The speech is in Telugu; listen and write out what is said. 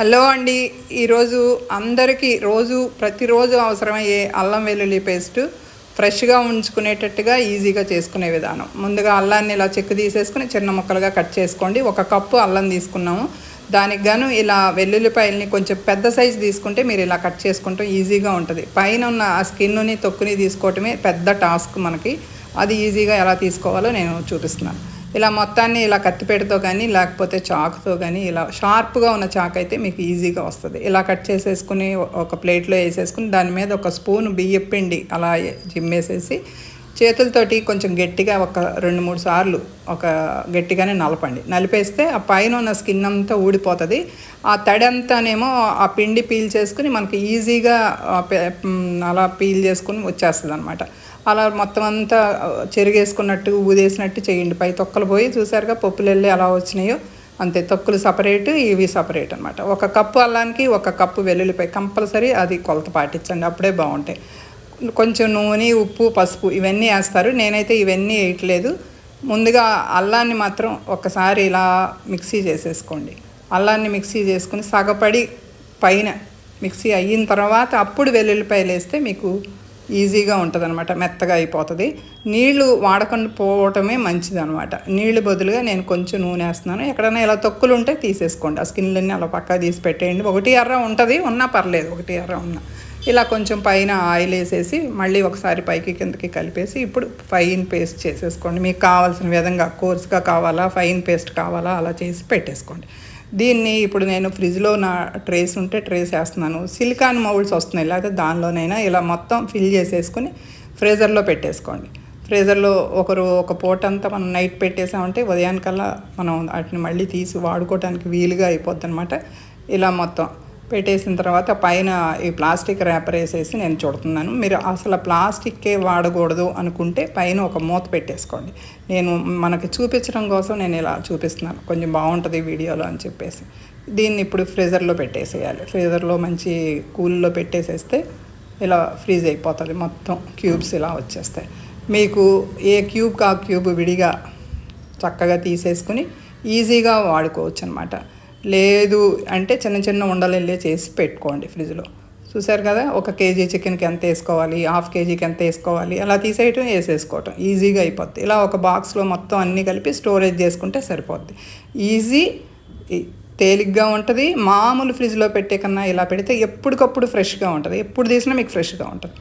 హలో అండి. ఈరోజు అందరికీ రోజు ప్రతిరోజు అవసరమయ్యే అల్లం వెల్లుల్లి పేస్ట్ ఫ్రెష్గా ఉంచుకునేటట్టుగా ఈజీగా చేసుకునే విధానం. ముందుగా అల్లాన్ని ఇలా చెక్కు తీసేసుకుని చిన్న ముక్కలుగా కట్ చేసుకోండి. ఒక కప్పు అల్లం తీసుకున్నాము. దానికి గాను ఇలా వెల్లుల్లిపాయల్ని కొంచెం పెద్ద సైజు తీసుకుంటే మీరు ఇలా కట్ చేసుకుంటూ ఈజీగా ఉంటుంది. పైన ఉన్న ఆ స్కిన్నుని తొక్కుని తీసుకోవటమే పెద్ద టాస్క్ మనకి. అది ఈజీగా ఎలా తీసుకోవాలో నేను చూపిస్తున్నాను. ఇలా మొత్తాన్ని ఇలా కత్తిపేటతో కానీ లేకపోతే చాకుతో కానీ ఇలా షార్ప్గా ఉన్న చాకు అయితే మీకు ఈజీగా వస్తుంది. ఇలా కట్ చేసేసుకుని ఒక ప్లేట్లో వేసేసుకుని దాని మీద ఒక స్పూన్ బియ్యం పిండి అలా జిమ్మేసేసి చేతులతోటి కొంచెం గట్టిగా ఒక రెండు మూడు సార్లు ఒక గట్టిగానే నలపండి. నలిపేస్తే ఆ పైన ఉన్న స్కిన్ అంతా ఊడిపోతుంది. ఆ తడంతానేమో ఆ పిండి పీల్ చేసుకుని మనకి ఈజీగా అలా పీల్ చేసుకుని వచ్చేస్తుంది అనమాట అలా మొత్తం అంతా చెరిగేసుకున్నట్టు ఊదేసినట్టు చేయండి. పై తొక్కలు పోయి చూసారుగా పప్పులు వెళ్ళి అలా వచ్చినాయో. అంతే తొక్కులు సపరేట్ ఇవి సపరేట్ అనమాట ఒక కప్పు అల్లానికి ఒక కప్పు వెల్లుల్లిపాయ కంపల్సరీ అది కొలత పాటించండి. అప్పుడే బాగుంటాయి. కొంచెం నూనె ఉప్పు పసుపు ఇవన్నీ వేస్తారు. నేనైతే ఇవన్నీ వేయట్లేదు. ముందుగా అల్లాన్ని మాత్రం ఒకసారి ఇలా మిక్సీ చేసేసుకోండి. అల్లాన్ని మిక్సీ చేసుకుని సగపడి పైన మిక్సీ అయిన తర్వాత అప్పుడు వెల్లుల్లిపాయలు వేస్తే మీకు ఈజీగా ఉంటుంది అనమాట మెత్తగా అయిపోతుంది. నీళ్ళు వాడకుండా పోవటమే మంచిది అనమాట నీళ్ళు బదులుగా నేను కొంచెం నూనె వేస్తున్నాను. ఎక్కడైనా ఇలా తొక్కులు ఉంటే తీసేసుకోండి. ఆ స్కిన్లన్నీ అలా పక్కా తీసి పెట్టేయండి. ఒకటి ఎర్ర ఉంటుంది ఉన్నా పర్లేదు. ఒకటి ఎర్ర ఉన్నా. ఇలా కొంచెం పైన ఆయిల్ వేసేసి మళ్ళీ ఒకసారి పైకి కిందకి కలిపేసి ఇప్పుడు ఫైన్ పేస్ట్ చేసేసుకోండి. మీకు కావాల్సిన విధంగా కోర్స్గా కావాలా ఫైన్ పేస్ట్ కావాలా అలా చేసి పెట్టేసుకోండి. దీన్ని ఇప్పుడు నేను ఫ్రిడ్జ్లో నా ట్రేస్ ఉంటే ట్రేస్ వేస్తున్నాను. సిలికాన్ మౌల్డ్స్ వస్తున్నాయి లేకపోతే దానిలోనైనా ఇలా మొత్తం ఫిల్ చేసేసుకుని ఫ్రీజర్లో పెట్టేసుకోండి. ఫ్రీజర్లో ఒకరు ఒక పూట అంతా మనం నైట్ పెట్టేసామంటే ఉదయానికల్లా మనం వాటిని మళ్ళీ తీసి వాడుకోవడానికి వీలుగా అయిపోద్ది అనమాట ఇలా మొత్తం పెట్టేసిన తర్వాత పైన ఈ ప్లాస్టిక్ ర్యాపర్ వేసేసి నేను చూడుతున్నాను. మీరు అసలు ప్లాస్టిక్కే వాడకూడదు అనుకుంటే పైన ఒక మూత పెట్టేసుకోండి. నేను మనకి చూపించడం కోసం నేను ఇలా చూపిస్తున్నాను. కొంచెం బాగుంటుంది వీడియోలో అని చెప్పేసి. దీన్ని ఇప్పుడు ఫ్రీజర్లో పెట్టేసేయాలి. ఫ్రీజర్లో మంచి కూల్లో పెట్టేసేస్తే ఇలా ఫ్రీజ్ అయిపోతుంది. మొత్తం క్యూబ్స్ ఇలా వచ్చేస్తాయి. మీకు ఏ క్యూబ్ కా క్యూబ్ విడిగా చక్కగా తీసేసుకుని ఈజీగా వాడుకోవచ్చు అనమాట లేదు అంటే చిన్న చిన్న ఉండలెళ్ళే చేసి పెట్టుకోండి ఫ్రిడ్జ్లో. చూసారు కదా? ఒక కేజీ చికెన్కి ఎంత వేసుకోవాలి? హాఫ్ కేజీకి ఎంత వేసుకోవాలి? అలా తీసేయటం వేసేసుకోవటం. ఈజీగా అయిపోద్ది. ఇలా ఒక బాక్స్లో మొత్తం అన్నీ కలిపి స్టోరేజ్ చేసుకుంటే సరిపోద్ది. ఈజీ తేలిగ్గా ఉంటుంది. మామూలు ఫ్రిడ్జ్లో పెట్టే కన్నా ఇలా పెడితే ఎప్పటికప్పుడు ఫ్రెష్గా ఉంటుంది. ఎప్పుడు తీసినా మీకు ఫ్రెష్గా ఉంటుంది.